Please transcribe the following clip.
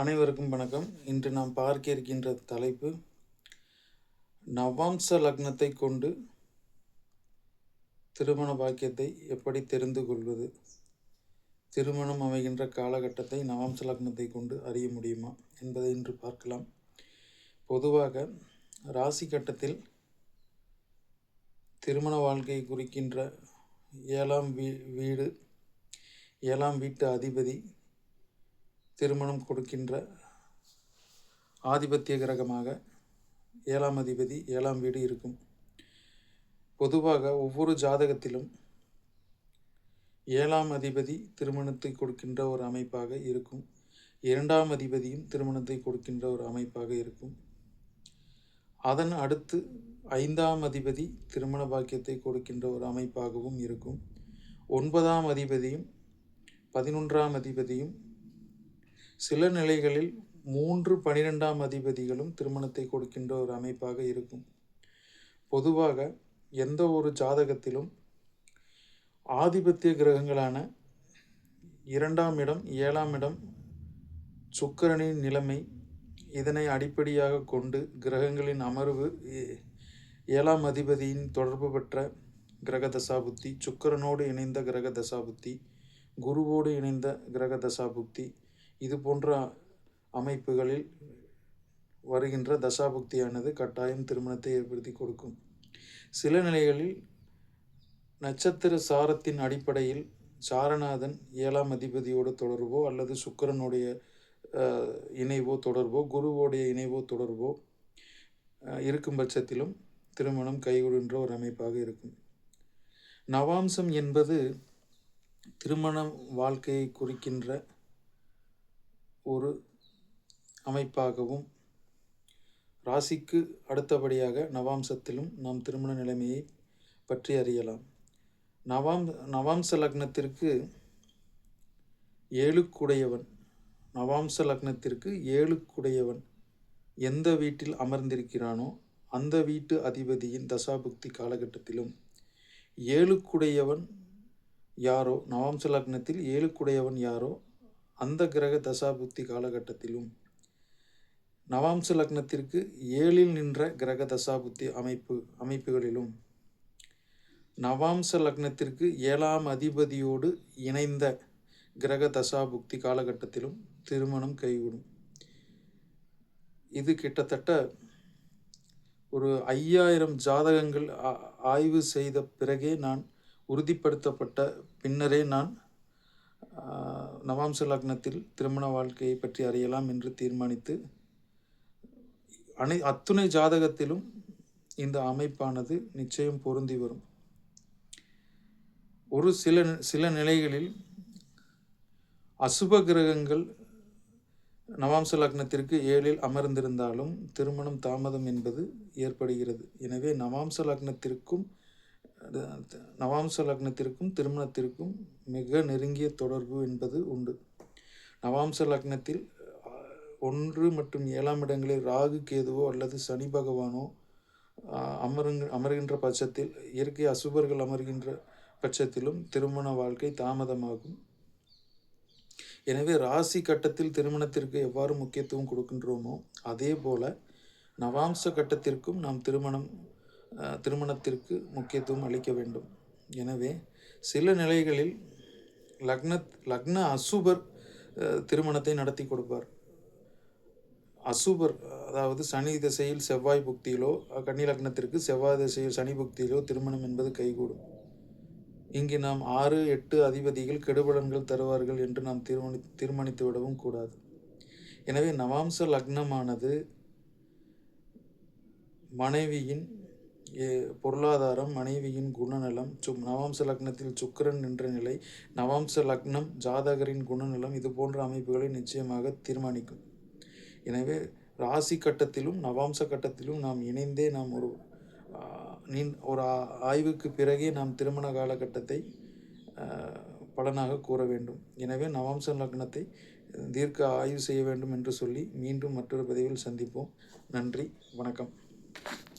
அனைவருக்கும் வணக்கம். இன்று நாம் பார்க்க இருக்கின்ற தலைப்பு நவாம்ச லக்னத்தை கொண்டு திருமண பாக்கியத்தை எப்படி தெரிந்து கொள்வது? திருமணம் அமைகின்ற காலகட்டத்தை நவாம்ச லக்னத்தை கொண்டு அறிய முடியுமா என்பதை இன்று பார்க்கலாம். பொதுவாக ராசி கட்டத்தில் திருமண வாழ்க்கையை குறிக்கின்ற ஏழாம் வீ வீடு ஏழாம் வீட்டு அதிபதி திருமணம் கொடுக்கின்ற ஆதிபத்திய கிரகமாக ஏழாம் அதிபதி ஏழாம் வீடு இருக்கும். பொதுவாக ஒவ்வொரு ஜாதகத்திலும் ஏழாம் அதிபதி திருமணத்தை கொடுக்கின்ற ஒரு அமைப்பாக இருக்கும். இரண்டாம் அதிபதியும் திருமணத்தை கொடுக்கின்ற ஒரு அமைப்பாக இருக்கும். அதன் அடுத்து ஐந்தாம் அதிபதி திருமண பாக்கியத்தை கொடுக்கின்ற ஒரு அமைப்பாகவும் இருக்கும். ஒன்பதாம் அதிபதியும் பதினொன்றாம் அதிபதியும் சில நிலைகளில் மூன்று பனிரெண்டாம் அதிபதிகளும் திருமணத்தை கொடுக்கின்ற ஒரு அமைப்பாக இருக்கும். பொதுவாக எந்த ஒரு ஜாதகத்திலும் ஆதிபத்திய கிரகங்களான இரண்டாம் இடம் ஏழாம் இடம் சுக்கரனின் நிலைமை இதனை அடிப்படையாக கொண்டு கிரகங்களின் அமர்வு ஏழாம் அதிபதியின் தொடர்பு பெற்ற கிரக தசாபுத்தி சுக்கரனோடு இணைந்த கிரக தசாபுத்தி குருவோடு இணைந்த கிரக தசாபுக்தி இது போன்ற அமைப்புகளில் வருகின்ற தசாபுக்தியானது கட்டாயம் திருமணத்தை ஏற்படுத்தி கொடுக்கும். சில நிலைகளில் நட்சத்திர சாரத்தின் அடிப்படையில் சாரநாதன் ஏழாம் அதிபதியோடு தொடர்போ அல்லது சுக்கரனுடைய இணைவோ தொடர்போ குருவோடைய இணைவோ தொடர்போ இருக்கும் பட்சத்திலும் திருமணம் கைகொடுகின்ற ஒரு அமைப்பாக இருக்கும். நவாம்சம் என்பது திருமண வாழ்க்கையை குறிக்கின்ற ஒரு அமைப்பாகவும் ராசிக்கு அடுத்தபடியாக நவாம்சத்திலும் நாம் திருமண நிலைமையை பற்றி அறியலாம். நவாம் நவாம்ச லக்னத்திற்கு ஏழுக்குடையவன் நவாம்ச லக்னத்திற்கு ஏழுக்குடையவன் எந்த வீட்டில் அமர்ந்திருக்கிறானோ அந்த வீட்டு அதிபதியின் தசாபுக்தி காலகட்டத்திலும் ஏழுக்குடையவன் யாரோ நவாம்ச லக்னத்தில் ஏழுக்குடையவன் யாரோ அந்த கிரக தசாபுத்தி காலகட்டத்திலும் நவாம்ச லக்னத்திற்கு ஏழில் நின்ற கிரக தசாபுத்தி அமைப்பு அமைப்புகளிலும் நவாம்ச லக்னத்திற்கு ஏழாம் அதிபதியோடு இணைந்த கிரக தசாபுக்தி காலகட்டத்திலும் திருமணம் கைவிடும் இது கிட்டத்தட்ட ஒரு ஐயாயிரம் ஜாதகங்கள் ஆய்வு செய்த பிறகே நான் உறுதிப்படுத்தப்பட்ட பின்னரே நான் நவாம்ச லக்னத்தில் திருமண வாழ்க்கையை பற்றி அறியலாம் என்று தீர்மானித்து அனை அத்துணை ஜாதகத்திலும் இந்த அமைப்பானது நிச்சயம் பொருந்தி வரும். ஒரு சில சில நிலைகளில் அசுப கிரகங்கள் நவாம்ச லக்னத்திற்கு ஏழில் அமர்ந்திருந்தாலும் திருமணம் தாமதம் என்பது ஏற்படுகிறது. எனவே நவாம்ச லக்னத்திற்கும் நவாம்ச லக்னத்திற்கும் திருமணத்திற்கும் மிக நெருங்கிய தொடர்பு என்பது உண்டு. நவாம்ச லக்னத்தில் ஒன்று மற்றும் ஏழாம் இடங்களில் ராகு கேதுவோ அல்லது சனி பகவானோ அமருங்க அமர்கின்ற பட்சத்தில் இயற்கை அசுபர்கள் அமர்கின்ற பட்சத்திலும் திருமண வாழ்க்கை தாமதமாகும். எனவே ராசி கட்டத்தில் திருமணத்திற்கு எவ்வாறு முக்கியத்துவம் கொடுக்கின்றோமோ அதே போல நவாம்ச கட்டத்திற்கும் நாம் திருமணம் திருமணத்திற்கு முக்கியத்துவம் அளிக்க வேண்டும். எனவே சில நிலைகளில் லக்ன லக்ன அசுபர் திருமணத்தை நடத்தி கொடுப்பார். அசுபர் அதாவது சனி திசையில் செவ்வாய் புக்தியிலோ கன்னி லக்னத்திற்கு செவ்வாய் திசையில் சனி புக்தியிலோ திருமணம் என்பது கைகூடும். இங்கு நாம் ஆறு எட்டு அதிபதிகள் கெடுபலன்கள் தருவார்கள் என்று நாம் தீர்மானி தீர்மானித்து விடவும் கூடாது. எனவே நவாம்ச லக்னமானது மனைவியின் பொருளாதாரம் மனைவியின் குணநலம் சு நவாம்ச லக்னத்தில் சுக்கரன் என்ற நிலை நவாம்ச லக்னம் ஜாதகரின் குணநலம் இது போன்ற அமைப்புகளை நிச்சயமாக தீர்மானிக்கும். எனவே ராசி கட்டத்திலும் நவாம்ச கட்டத்திலும் நாம் இணைந்தே நாம் ஒரு நீ ஒரு ஆய்வுக்கு பிறகே நாம் திருமண காலகட்டத்தை பலனாக கூற வேண்டும். எனவே நவாம்ச லக்னத்தை தீர்க்க ஆய்வு செய்ய வேண்டும் என்று சொல்லி மீண்டும் மற்றொரு பதிவில் சந்திப்போம். நன்றி வணக்கம்.